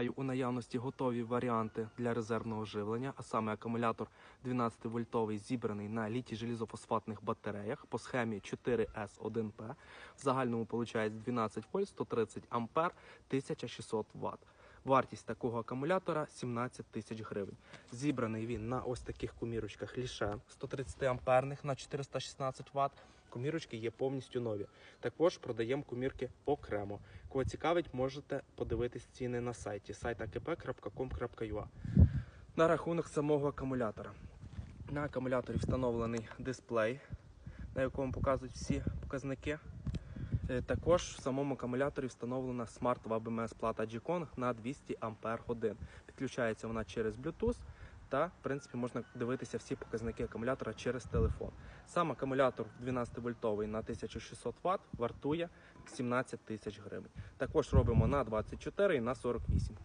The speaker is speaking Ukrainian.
Маю у наявності готові варіанти для резервного живлення, а саме акумулятор 12 вольтовий зібраний на літій желізофосфатних батареях по схемі 4S1P. В загальному виходить 12 вольт, 130 ампер, 1600 Вт. Вартість такого акумулятора 17 тисяч гривень. Зібраний він на ось таких комірочках ліше 130 амперних на 416 Вт. Комірочки є повністю нові. Також продаємо комірки окремо. Кого цікавить, можете подивитись ціни на сайті сайт akp.com.ua. На рахунок самого акумулятора. На акумуляторі встановлений дисплей, на якому показують всі показники. Е, Також в самому акумуляторі встановлена Smart VBMS плата G-Kong на 200 Ампер годин. Підключається вона через Bluetooth та, в принципі, можна дивитися всі показники акумулятора через телефон. Сам акумулятор 12 вольтовий на 1600 Вт вартує 17 тисяч гривень. Також робимо на 24 і на 48.